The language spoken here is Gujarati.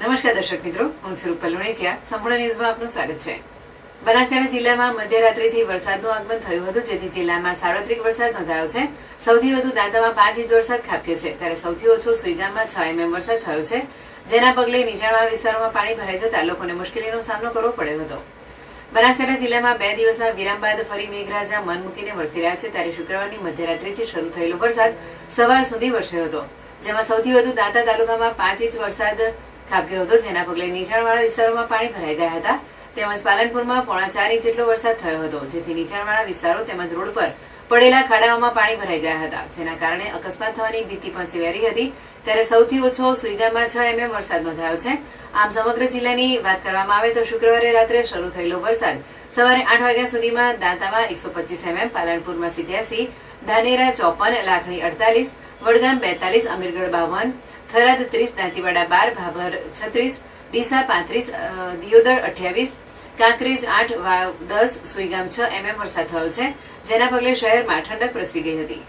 નમસ્કાર દર્શક મિત્રો, હું સ્વરૂપ કલુણેચિયા સંપૂર્ણ ન્યૂઝમાં આપનું સ્વાગત છે. બનાસકાંઠા જિલ્લામાં મધ્યરાત્રિથી વરસાદનું આગમન થયું હતું, જેથી જિલ્લામાં સાર્વત્રિક વરસાદ નોંધાયો છે. સૌથી વધુ દાંતામાં પાંચ ઇંચ વરસાદ ખાબક્યો છે. ત્યારે સૌથી ઓછો સુઈગામમાં છ એમએમ વરસાદ થયો છે. જેના પગલે નીચાણવાળા વિસ્તારોમાં પાણી ભરાઈ જતા લોકોને મુશ્કેલીનો સામનો કરવો પડ્યો હતો. બનાસકાંઠા જિલ્લામાં બે દિવસના વિરામ બાદ ફરી મેઘરાજા મન મૂકીને વરસી રહ્યા છે. ત્યારે શુક્રવારની મધ્યરાત્રિથી શરૂ થયેલો વરસાદ સવાર સુધી વરસ્યો હતો. જેમાં સૌથી વધુ દાંતા તાલુકામાં પાંચ ઇંચ વરસાદ ખાબક્યો હતો જેના પગલે નીચાણવાળા વિસ્તારોમાં પાણી ભરાઈ ગયા હતા. તેમજ પાલનપુરમાં પોણા ચાર ઇંચ જેટલો વરસાદ થયો હતો. જેથી નીચાણવાળા વિસ્તારો તેમજ રોડ પર પડેલા ખાડાઓમાં પાણી ભરાઈ ગયા હતા. જેના કારણે અકસ્માત થવાની ભીતિ પણ સેવારી હતી. ત્યારે સૌથી ઓછો સુઈગામાં છ એમએમ વરસાદ નોંધાયો છે. આમ સમગ્ર જિલ્લાની વાત કરવામાં આવે તો શુક્રવારે રાત્રે શરૂ થયેલો વરસાદ સવારે આઠ વાગ્યા સુધીમાં દાંતામાં એકસો પચીસ એમએમ, પાલનપુરમાં સિત્યાસી, ધાનેરા ચોપન, લાખણી અડતાલીસ વડગામ બેતાલીસ, અમીરગઢ બાવન, થરાદ ત્રીસ, દાંતીવાડા બાર, ભાભર છત્રીસ, ડીસા પાંત્રીસ દિયોદર અઠ્યાવીસ, કાંકરેજ આઠ, વાવ દસ, સુઈગામ છ એમએમ વરસાદ થયો છે, જેના પગલે શહેરમાં ઠંડક પ્રસરી ગઈ હતી.